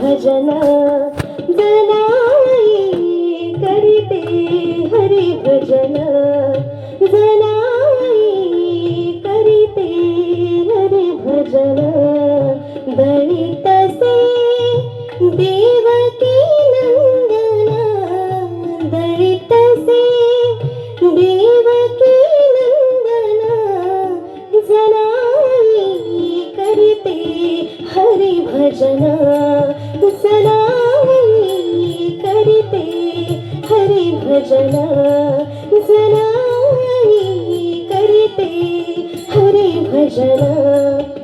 भजन जनाई करते हरी भजन जनाई करीते हरी भजन दळित से भजना जना करते हरे भजना.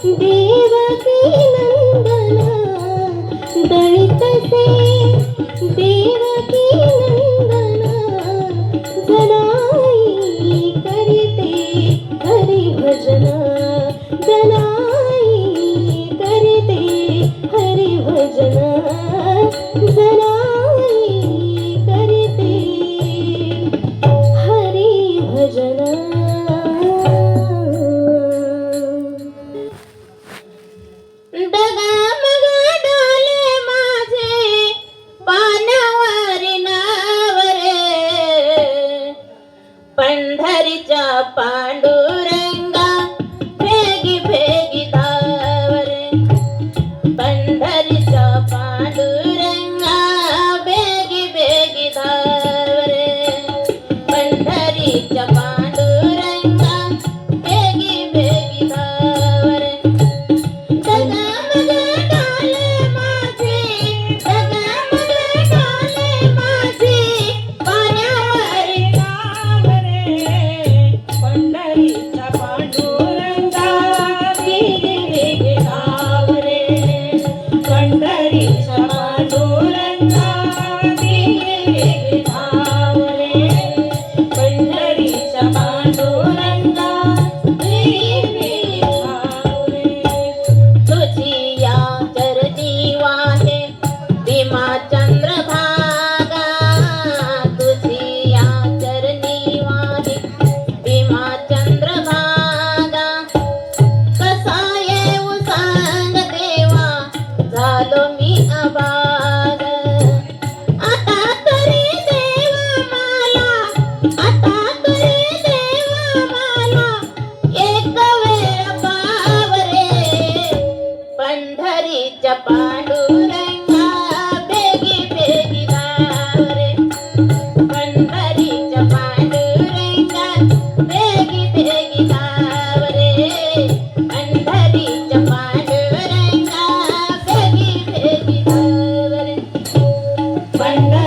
দেখবে Cuando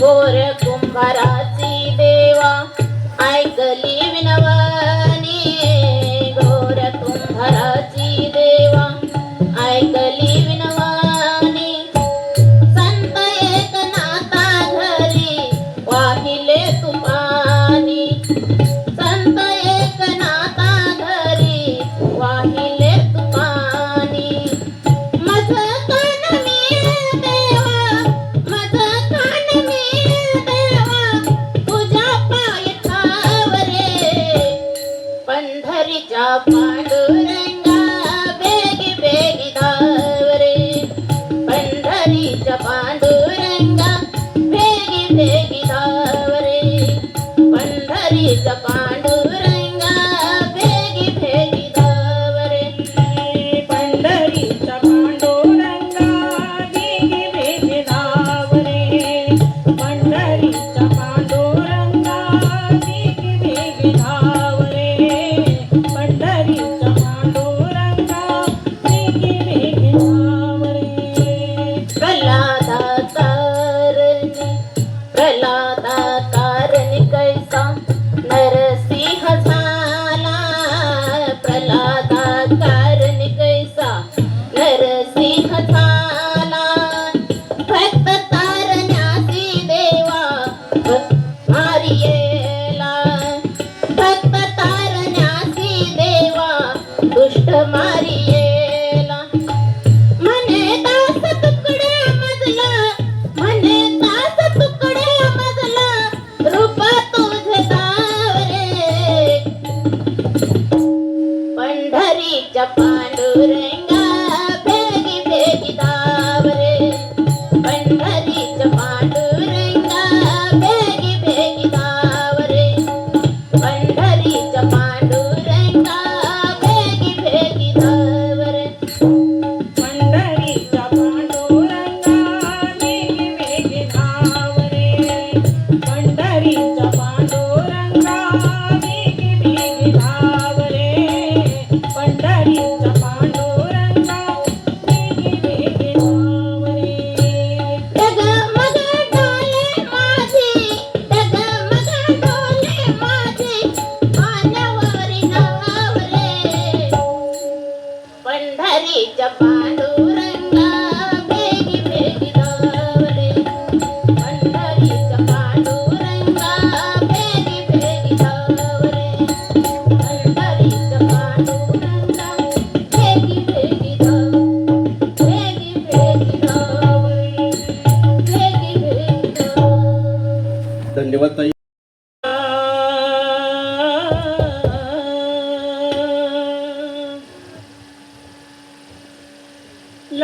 घोर कुंभाराची देवा ऐकली विनवणी. घोर कुंभाराची देवा ऐकली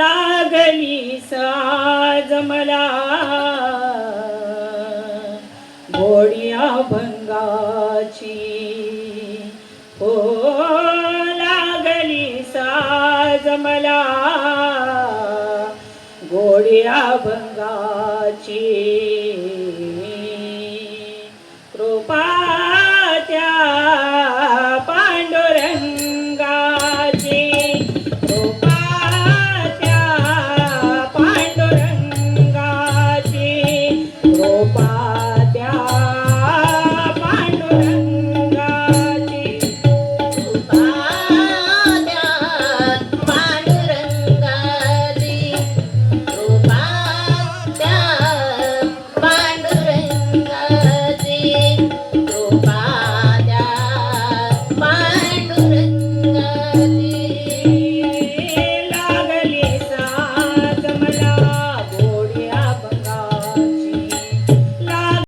लागली साज मला. गोडिया भंगाची हो लागली साज मला. गोडिया भंगाची